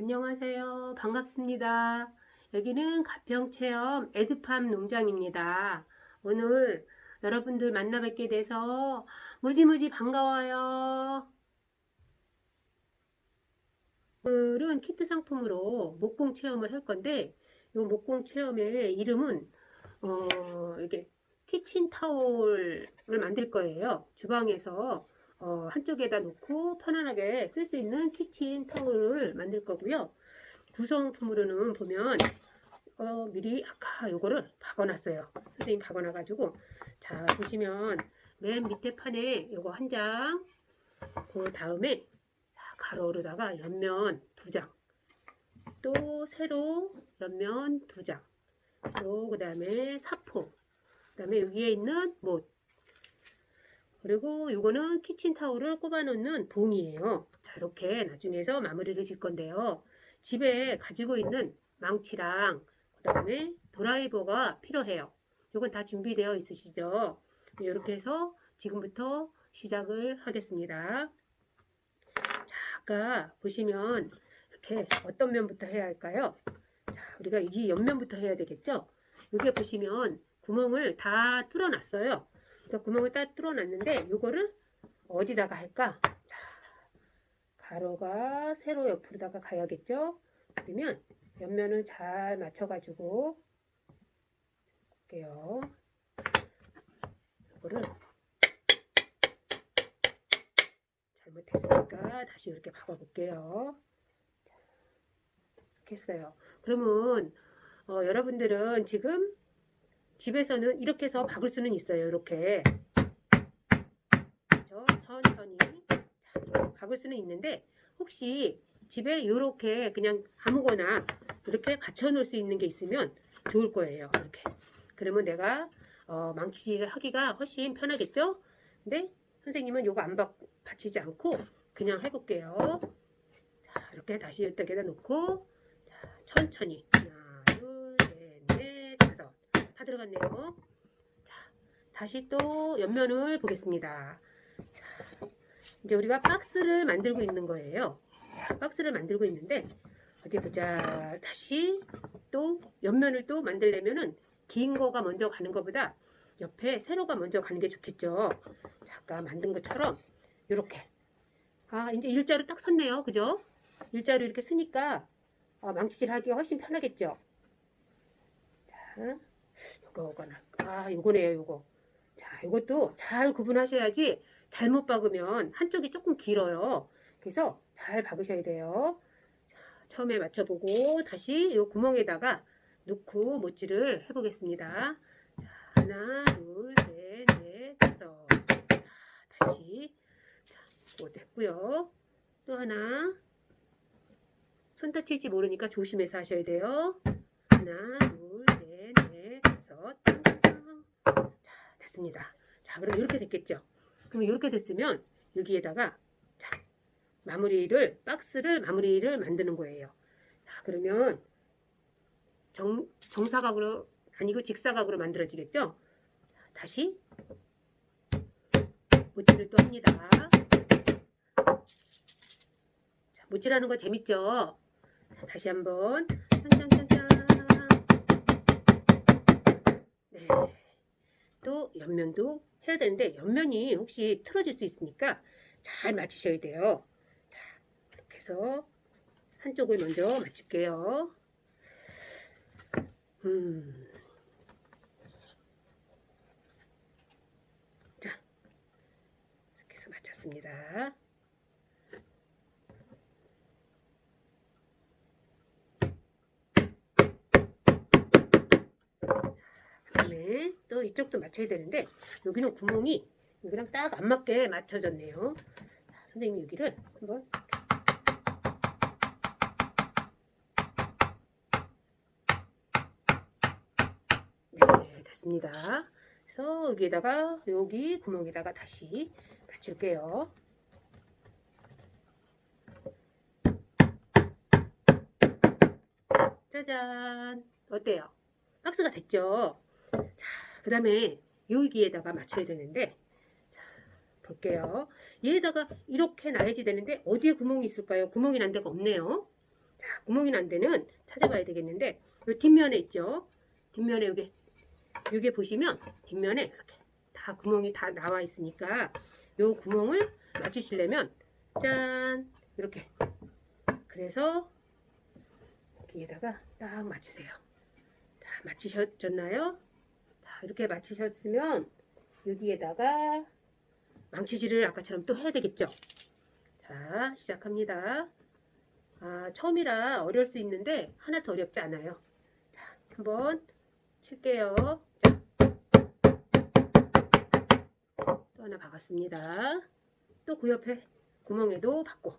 안녕하세요. 반갑습니다. 여기는 가평체험 에드팜 농장입니다. 오늘 여러분들 만나 뵙게 돼서 무지무지 반가워요. 오늘은 키트 상품으로 목공 체험을 할 건데 이 목공 체험의 이름은 어, 이게 키친 타올을 만들 거예요. 주방에서 어, 한쪽에다 놓고 편안하게 쓸 수 있는 키친 타올을 만들 거고요. 구성품으로는 보면 어, 미리 아까 요거를 박아놨어요. 선생님 박아놔가지고 자 보시면 맨 밑에 판에 요거 한 장, 그 다음에 자, 가로로다가 옆면 두 장, 또 세로 옆면 두 장, 또 그 다음에 사포, 그 다음에 여기에 있는 못, 그리고 이거는 키친타올을 꼽아놓는 봉이에요. 자, 이렇게 나중에서 마무리를 질 건데요. 집에 가지고 있는 망치랑 그 다음에 드라이버가 필요해요. 이건 다 준비되어 있으시죠? 이렇게 해서 지금부터 시작을 하겠습니다. 자, 아까 보시면 이렇게 어떤 면부터 해야 할까요? 자, 우리가 이 옆면부터 해야 되겠죠? 여기 보시면 구멍을 다 뚫어놨어요. 그러니까 구멍을 딱 뚫어놨는데 이거를 어디다가 할까? 자, 가로가 세로 옆으로다가 가야겠죠? 그러면 옆면을 잘 맞춰가지고 볼게요. 이거를 잘못했으니까 다시 이렇게 박아볼게요. 자, 이렇게 했어요. 그러면 어, 여러분들은 지금 집에서는 이렇게 해서 박을 수는 있어요. 이렇게 그렇죠? 천천히 자, 박을 수는 있는데 혹시 집에 이렇게 그냥 아무거나 이렇게 받쳐 놓을 수 있는 게 있으면 좋을 거예요. 이렇게 그러면 내가 어, 망치질 하기가 훨씬 편하겠죠? 근데 선생님은 요거 안 받, 받치지 않고 그냥 해볼게요. 자, 이렇게 다시 여기다 놓고 자, 천천히 다 들어갔네요. 자, 다시 또 옆면을 보겠습니다. 자, 이제 우리가 박스를 만들고 있는 거예요. 박스를 만들고 있는데 어디 보자. 다시 또 옆면을 또 만들려면은 긴 거가 먼저 가는 것보다 옆에 세로가 먼저 가는 게 좋겠죠. 자, 아까 만든 것처럼 이렇게. 아, 이제 일자로 딱 섰네요. 그죠? 일자로 이렇게 쓰니까 어, 망치질 하기가 훨씬 편하겠죠. 자, 요거거나. 아, 요거네요, 요거. 자, 요것도 잘 구분하셔야지 잘못 박으면 한쪽이 조금 길어요. 그래서 잘 박으셔야 돼요. 자, 처음에 맞춰보고 다시 요 구멍에다가 넣고 못질을 해보겠습니다. 자, 하나, 둘, 셋, 넷, 다섯. 자, 다시. 자, 이거 됐고요. 또 하나. 손 다칠지 모르니까 조심해서 하셔야 돼요. 하나, 둘, 셋, 넷, 다섯. 자, 됐습니다. 자, 그럼 이렇게 됐겠죠? 그럼 이렇게 됐으면 여기에다가 자, 마무리를 박스를 마무리를 만드는 거예요. 자, 그러면 정, 정사각으로 아니고 직사각으로 만들어지겠죠? 자, 다시 모찌를 또 합니다. 자, 모찌라는 거 재밌죠? 자, 다시 한번 짠짠짠짠. 네. 또 옆면도 해야 되는데 옆면이 혹시 틀어질 수 있으니까 잘 맞추셔야 돼요. 자, 이렇게 해서 한쪽을 먼저 맞출게요. 음. 자, 이렇게 해서 맞췄습니다. 그다음에 또 이쪽도 맞춰야 되는데 여기는 구멍이 여기랑 딱 안 맞게 맞춰졌네요. 자, 선생님 여기를 한번 네 됐습니다. 그래서 여기에다가 여기 구멍에다가 다시 맞출게요. 짜잔 어때요? 박스가 됐죠? 자, 그 다음에 여기에다가 맞춰야 되는데 자, 볼게요. 얘에다가 이렇게 놔야지 되는데 어디에 구멍이 있을까요? 구멍이 난 데가 없네요. 자, 자, 구멍이 난 데는 찾아봐야 되겠는데 이 뒷면에 있죠. 뒷면에 여기 여기 보시면 뒷면에 이렇게 다 구멍이 다 나와 있으니까 요 구멍을 맞추시려면 짠 이렇게 그래서 여기에다가 딱 맞추세요. 자, 맞추셨나요? 자, 이렇게 맞추셨으면 여기에다가 망치질을 아까처럼 또 해야 되겠죠? 자, 시작합니다. 아, 처음이라 어려울 수 있는데 하나도 어렵지 않아요. 자, 한번 칠게요. 자, 또 하나 박았습니다. 또 그 옆에 구멍에도 박고.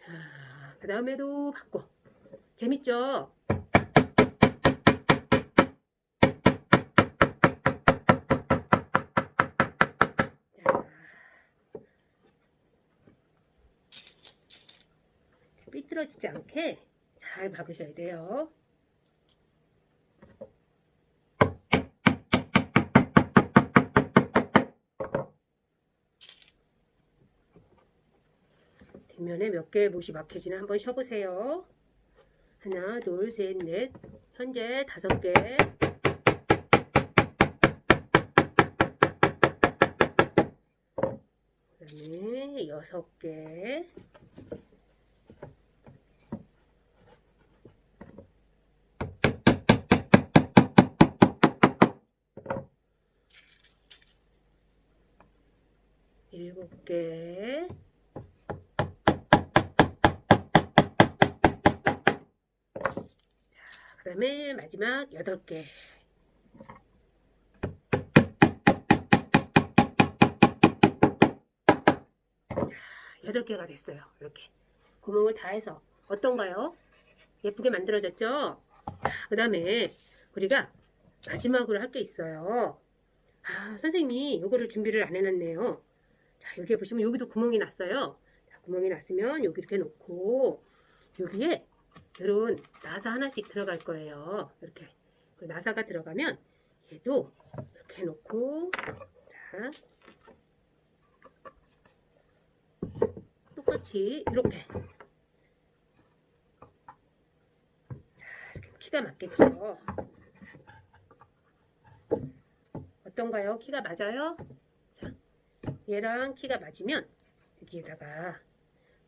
자, 그 다음에도 박고. 재밌죠? 자, 삐뚤어지지 않게 잘 박으셔야 돼요. 뒷면에 몇 개의 못이 박혀지나 한번 쉬어보세요. 하나, 둘, 셋, 넷. 현재 다섯 개. 그 다음에 여섯 개. 개. 그 다음에 마지막 여덟 개. 여덟 개가 됐어요. 이렇게 구멍을 다 해서 어떤가요? 예쁘게 만들어졌죠? 그 다음에 우리가 마지막으로 할 게 있어요. 아, 선생님이 이거를 준비를 안 해놨네요. 자, 여기 보시면 여기도 구멍이 났어요. 자, 구멍이 났으면 여기 이렇게 놓고 여기에 이런 나사 하나씩 들어갈 거예요. 이렇게 그 나사가 들어가면 얘도 이렇게 놓고 자 똑같이 이렇게 자 이렇게 키가 맞겠죠. 어떤가요? 키가 맞아요? 자 얘랑 키가 맞으면 여기에다가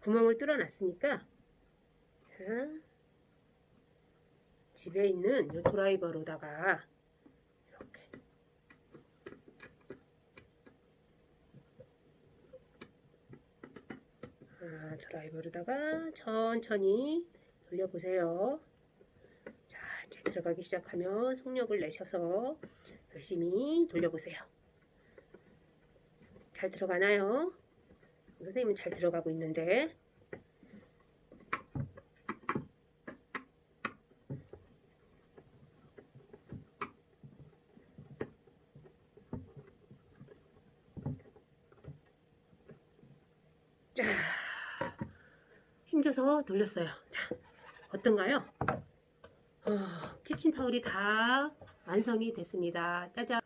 구멍을 뚫어놨으니까 자 집에 있는 이 드라이버로다가 이렇게 아, 드라이버로다가 천천히 돌려보세요. 자, 이제 들어가기 시작하면 속력을 내셔서 열심히 돌려보세요. 잘 들어가나요? 선생님은 잘 들어가고 있는데 자, 힘줘서 돌렸어요. 자, 어떤가요? 어, 키친타올이 다 완성이 됐습니다. 짜잔.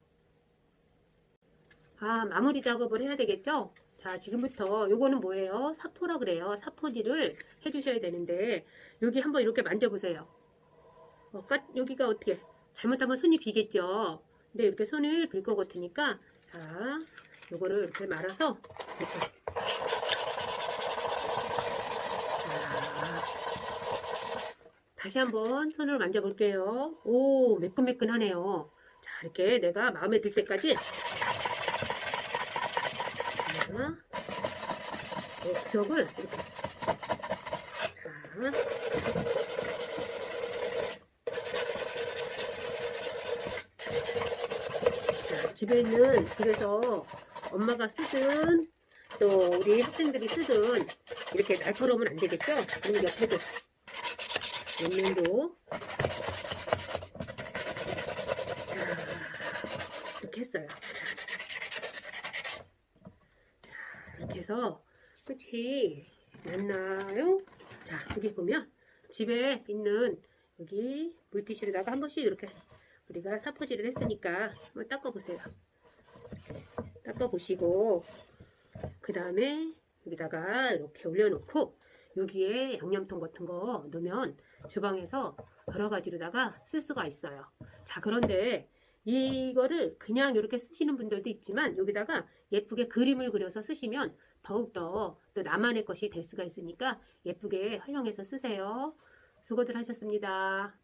아, 마무리 작업을 해야 되겠죠? 자, 지금부터 요거는 뭐예요? 사포라 그래요. 사포질을 해주셔야 되는데 여기 한번 이렇게 만져보세요. 어, 까, 여기가 어떻게 잘못하면 손이 비겠죠? 근데 이렇게 손을 빌 것 같으니까 자, 요거를 이렇게 말아서 이렇게 자, 다시 한번 손으로 만져볼게요. 오, 매끈매끈하네요. 자, 이렇게 내가 마음에 들 때까지 자, 이 구석을 이렇게 자, 자, 집에 있는 집에서 엄마가 쓰든 또 우리 학생들이 쓰든 이렇게 날카로우면 안 되겠죠? 그리고 옆에도 옆면도 자 이렇게 했어요. 돼서 끝이 났나요? 자 여기 보면 집에 있는 여기 물티슈로다가 한 번씩 이렇게 우리가 사포질을 했으니까 한번 닦아보세요. 닦아보시고 그 다음에 여기다가 이렇게 올려놓고 여기에 양념통 같은 거 넣으면 주방에서 여러 가지로다가 쓸 수가 있어요. 자 그런데 이거를 그냥 이렇게 쓰시는 분들도 있지만 여기다가 예쁘게 그림을 그려서 쓰시면 더욱더 또 나만의 것이 될 수가 있으니까 예쁘게 활용해서 쓰세요. 수고들 하셨습니다.